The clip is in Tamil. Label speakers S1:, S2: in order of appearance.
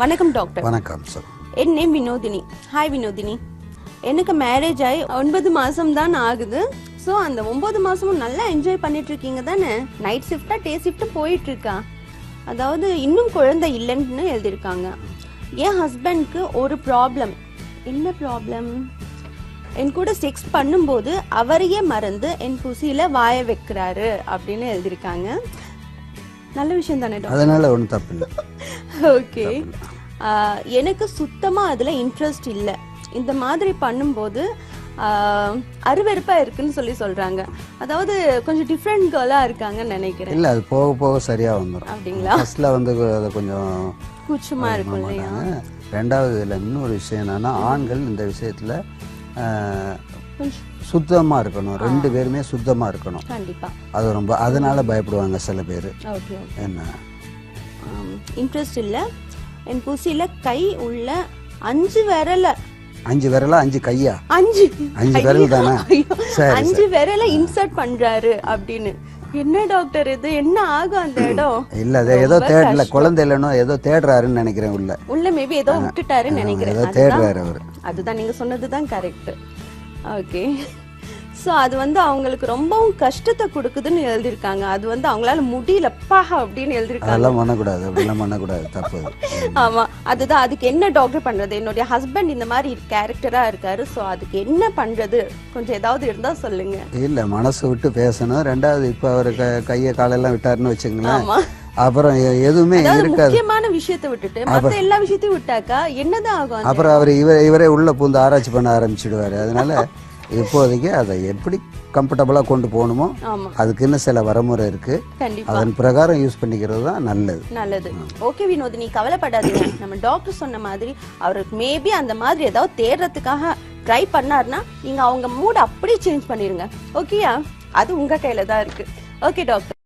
S1: வணக்கம் டாக்டர்.
S2: வணக்கம் சார்
S1: என் நேம் வினோதினி. ஹாய் வினோதினி. எனக்கு மேரேஜ் ஆகி ஒன்பது மாசம் தான் ஆகுது. ஸோ அந்த ஒன்பது மாசமும் நல்லா என்ஜாய் பண்ணிட்டு இருக்கீங்க தானே நைட் ஷிஃப்டா டே ஷிஃப்ட் போயிட்டு இருக்கா அதாவது இன்னும் குழந்தை இல்லைன்னு எழுதியிருக்காங்க. என் ஹஸ்பண்ட்க்கு ஒரு ப்ராப்ளம் என்ன ப்ராப்ளம் என் கூட செக்ஸ் பண்ணும்போது அவரையே மறந்து என் புசியில வாய வைக்கிறாரு அப்படின்னு எழுதியிருக்காங்க. நல்ல விஷயம் தானே டாக்டர்?
S2: அதனால ஒன்றும் தப்பு இல்லை.
S1: ஓகே. எனக்கு சுத்தமா அதுல இன்ட்ரெஸ்ட் இல்ல. இந்த மாதிரி பண்ணும்போது ஆஹ், அருவருப்பா இருக்குன்னு சொல்லி சொல்றாங்க. அதாவது கொஞ்சம் டிஃப்ரெண்ட் கேர்லா இருக்காங்கன்னு நினைக்கிறேன்.
S2: இல்லை அது போக போக சரியாக வந்துடும்
S1: அப்படிங்களா?
S2: ஃபர்ஸ்ட்ல வந்து அது கொஞ்சம்
S1: கூச்சமா இருக்கும் இல்லையா?
S2: ரெண்டாவது இதில் இன்னொரு விஷயம் என்னன்னா ஆண்கள் இந்த விஷயத்தில்
S1: கொஞ்சம்
S2: சுத்தமாக இருக்கணும். ரெண்டு பேருமே சுத்தமாக இருக்கணும்.
S1: கண்டிப்பா.
S2: அது ரொம்ப அதனால பயப்படுவாங்க சில பேர்.
S1: ஓகே.
S2: என்ன?
S1: இன்ட்ரெஸ்ட் இல்ல. என் புசியில கை உள்ள அஞ்சு விரல.
S2: அஞ்சு விரலா அஞ்சு கையா?
S1: அஞ்சு.
S2: அஞ்சு விரல் தானே?
S1: அஞ்சு விரல இன்சர்ட் பண்றாரு அப்படின்னு. என்ன டாக்டர் இது? என்ன ஆகும் அந்த இடம்?
S2: இல்லை அது ஏதோ தேடல குழந்தை இல்லைனோ ஏதோ தேடுறாருன்னு நினைக்கிறேன் உள்ள.
S1: உள்ள மேபி ஏதோ விட்டுட்டாருன்னு நினைக்கிறேன்.
S2: ஏதோ
S1: அதுதான்
S2: தேடுறாரு அவர்.
S1: அதுதான் நீங்க சொன்னதுதான் கரெக்ட் ஓகே சோ அது வந்து அவங்களுக்கு ரொம்பவும் கஷ்டத்தை கொடுக்குதுன்னு எழுதியிருக்காங்க. அது வந்து அவங்களால முடியலப்பா அப்படின்னு எழுதியிருக்காங்க.
S2: அதெல்லாம் பண்ணக்கூடாது. அப்படிலாம் பண்ணக்கூடாது. தப்பு. அது.
S1: ஆமா. அதுதான். அதுக்கு என்ன டாக்டர் பண்றது? என்னுடைய ஹஸ்பண்ட் இந்த மாதிரி கேரக்டரா இருக்காரு. சோ அதுக்கு என்ன பண்றது? கொஞ்சம் ஏதாவது இருந்தா சொல்லுங்க.
S2: இல்ல மனசு விட்டு பேசணும். ரெண்டாவது இப்ப அவர் கையை காலெல்லாம் விட்டாருன்னு வச்சுங்களேன். அப்புறம் எதுவுமே இருக்காது.
S1: முக்கியமான விஷயத்தை விட்டுட்டு மத்த எல்லா விஷயத்தையும் விட்டாக்கா என்னதான் ஆகும்
S2: அப்புறம் அவர் இவரே இவரே உள்ள பூந்து ஆராய்ச்சி பண்ண ஆரம்பிச்சிடுவாரு. அதனால இப்போதைக்கு அதை எப்படி கம்ஃபர்டபுளாக கொண்டு போகணுமோ அதுக்குன்னு சில வரமுறை இருக்கு. அதன் பிரகாரம் யூஸ் பண்ணிக்கிறது தான் நல்லது.
S1: நல்லது. ஓகே வினோத் நீ கவலைப்படாதீங்க. நம்ம டாக்டர் சொன்ன மாதிரி அவருக்கு மேபி அந்த மாதிரி ஏதாவது தேடுறதுக்காக ட்ரை பண்ணாருன்னா நீங்க அவங்க மூட் அப்படியே சேஞ்ச் பண்ணிருங்க. ஓகேயா அது உங்க கையில தான் இருக்கு. Okay doctor